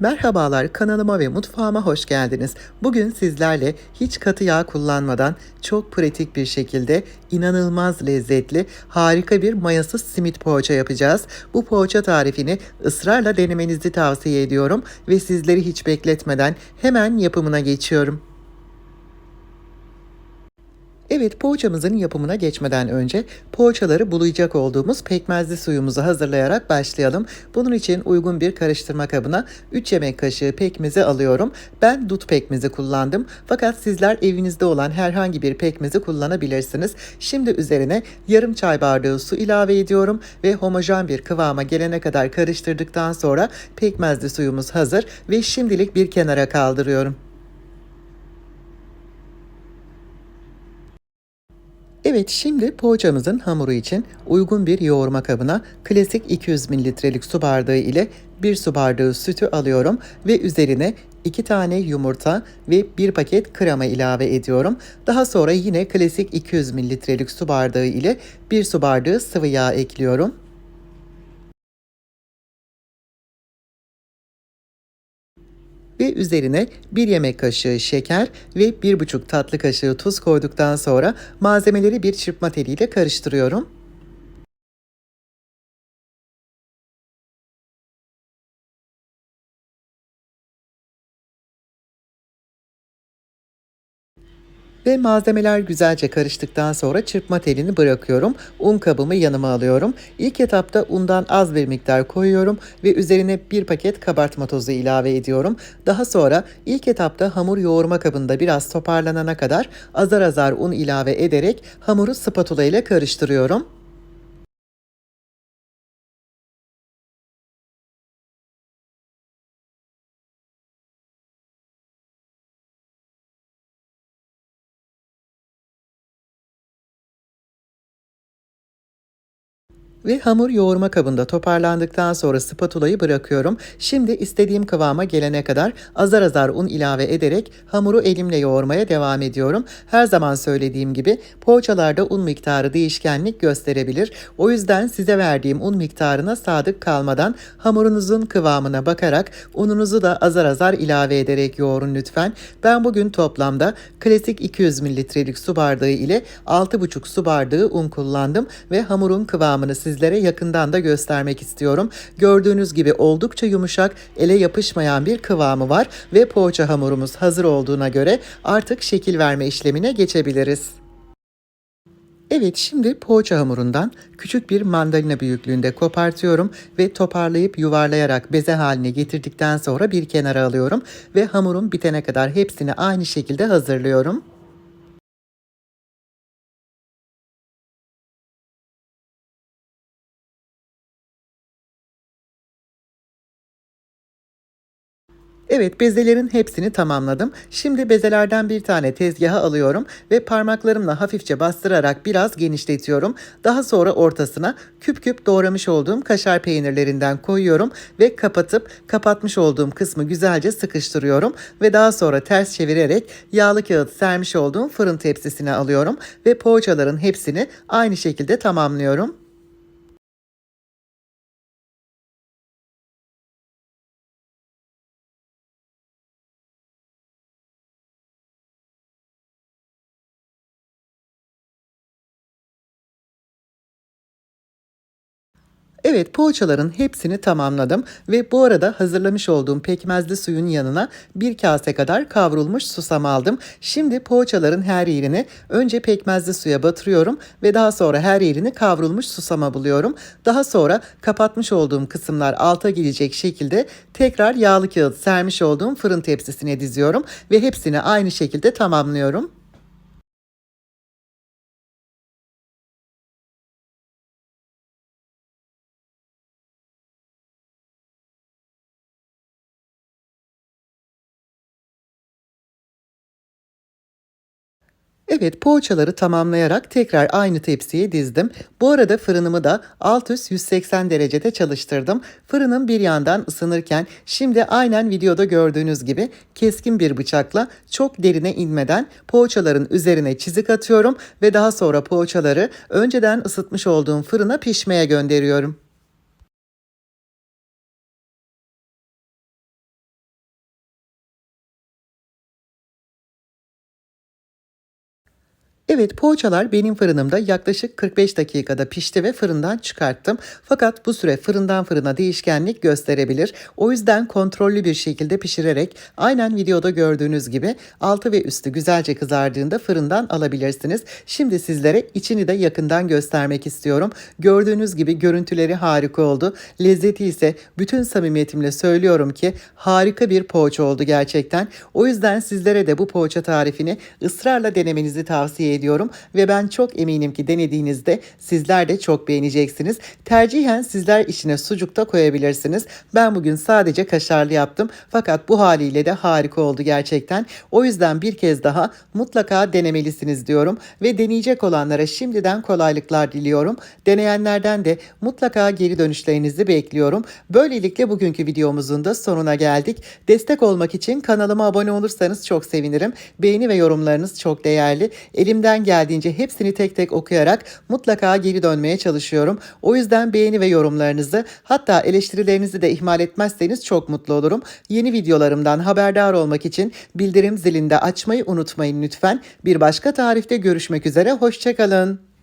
Merhabalar kanalıma ve mutfağıma hoş geldiniz. Bugün sizlerle hiç katı yağ kullanmadan çok pratik bir şekilde inanılmaz lezzetli harika bir mayasız simit poğaça yapacağız. Bu poğaça tarifini ısrarla denemenizi tavsiye ediyorum ve sizleri hiç bekletmeden hemen yapımına geçiyorum. Evet poğaçamızın yapımına geçmeden önce poğaçaları bulayacak olduğumuz pekmezli suyumuzu hazırlayarak başlayalım. Bunun için uygun bir karıştırma kabına 3 yemek kaşığı pekmezi alıyorum. Ben dut pekmezi kullandım fakat sizler evinizde olan herhangi bir pekmezi kullanabilirsiniz. Şimdi üzerine yarım çay bardağı su ilave ediyorum ve homojen bir kıvama gelene kadar karıştırdıktan sonra pekmezli suyumuz hazır ve şimdilik bir kenara kaldırıyorum. Evet şimdi poğaçamızın hamuru için uygun bir yoğurma kabına klasik 200 mililitrelik su bardağı ile 1 su bardağı sütü alıyorum ve üzerine 2 tane yumurta ve 1 paket krema ilave ediyorum. Daha sonra yine klasik 200 mililitrelik su bardağı ile 1 su bardağı sıvı yağ ekliyorum. Ve üzerine 1 yemek kaşığı şeker ve 1,5 tatlı kaşığı tuz koyduktan sonra malzemeleri bir çırpma teliyle karıştırıyorum. Ve malzemeler güzelce karıştıktan sonra çırpma telini bırakıyorum. Un kabımı yanıma alıyorum. İlk etapta undan az bir miktar koyuyorum ve üzerine bir paket kabartma tozu ilave ediyorum. Daha sonra ilk etapta hamur yoğurma kabında biraz toparlanana kadar azar azar un ilave ederek hamuru spatula ile karıştırıyorum. Ve hamur yoğurma kabında toparlandıktan sonra spatulayı bırakıyorum. Şimdi istediğim kıvama gelene kadar azar azar un ilave ederek hamuru elimle yoğurmaya devam ediyorum. Her zaman söylediğim gibi poğaçalarda un miktarı değişkenlik gösterebilir. O yüzden size verdiğim un miktarına sadık kalmadan hamurunuzun kıvamına bakarak ununuzu da azar azar ilave ederek yoğurun lütfen. Ben bugün toplamda klasik 200 mililitrelik su bardağı ile 6,5 su bardağı un kullandım ve hamurun kıvamını siz sizlere yakından da göstermek istiyorum. Gördüğünüz gibi oldukça yumuşak, ele yapışmayan bir kıvamı var ve poğaça hamurumuz hazır olduğuna göre artık şekil verme işlemine geçebiliriz. Evet şimdi poğaça hamurundan küçük bir mandalina büyüklüğünde kopartıyorum ve toparlayıp yuvarlayarak beze haline getirdikten sonra bir kenara alıyorum ve hamurun bitene kadar hepsini aynı şekilde hazırlıyorum. Evet bezelerin hepsini tamamladım. Şimdi bezelerden bir tane tezgaha alıyorum ve parmaklarımla hafifçe bastırarak biraz genişletiyorum. Daha sonra ortasına küp küp doğramış olduğum kaşar peynirlerinden koyuyorum ve kapatıp kapatmış olduğum kısmı güzelce sıkıştırıyorum ve daha sonra ters çevirerek yağlı kağıt sermiş olduğum fırın tepsisine alıyorum ve poğaçaların hepsini aynı şekilde tamamlıyorum. Evet poğaçaların hepsini tamamladım ve bu arada hazırlamış olduğum pekmezli suyun yanına bir kase kadar kavrulmuş susam aldım. Şimdi poğaçaların her yerini önce pekmezli suya batırıyorum ve daha sonra her yerini kavrulmuş susama buluyorum. Daha sonra kapatmış olduğum kısımlar alta gelecek şekilde tekrar yağlı kağıt sermiş olduğum fırın tepsisine diziyorum ve hepsini aynı şekilde tamamlıyorum. Evet poğaçaları tamamlayarak tekrar aynı tepsiye dizdim. Bu arada fırınımı da alt üst 180 derecede çalıştırdım. Fırınım bir yandan ısınırken şimdi aynen videoda gördüğünüz gibi keskin bir bıçakla çok derine inmeden poğaçaların üzerine çizik atıyorum ve daha sonra poğaçaları önceden ısıtmış olduğum fırına pişmeye gönderiyorum. Evet poğaçalar benim fırınımda yaklaşık 45 dakikada pişti ve fırından çıkarttım. Fakat bu süre fırından fırına değişkenlik gösterebilir. O yüzden kontrollü bir şekilde pişirerek aynen videoda gördüğünüz gibi altı ve üstü güzelce kızardığında fırından alabilirsiniz. Şimdi sizlere içini de yakından göstermek istiyorum. Gördüğünüz gibi görüntüleri harika oldu. Lezzeti ise bütün samimiyetimle söylüyorum ki harika bir poğaça oldu gerçekten. O yüzden sizlere de bu poğaça tarifini ısrarla denemenizi tavsiye ediyorum ve ben çok eminim ki denediğinizde sizler de çok beğeneceksiniz. Tercihen sizler içine sucuk da koyabilirsiniz. Ben bugün sadece kaşarlı yaptım fakat bu haliyle de harika oldu gerçekten. O yüzden bir kez daha mutlaka denemelisiniz diyorum ve deneyecek olanlara şimdiden kolaylıklar diliyorum. Deneyenlerden de mutlaka geri dönüşlerinizi bekliyorum. Böylelikle bugünkü videomuzun da sonuna geldik. Destek olmak için kanalıma abone olursanız çok sevinirim. Beğeni ve yorumlarınız çok değerli. Elimden geldiğince hepsini tek tek okuyarak mutlaka geri dönmeye çalışıyorum. O yüzden beğeni ve yorumlarınızı hatta eleştirilerinizi de ihmal etmezseniz çok mutlu olurum. Yeni videolarımdan haberdar olmak için bildirim zilinde açmayı unutmayın lütfen. Bir başka tarifte görüşmek üzere. Hoşçakalın.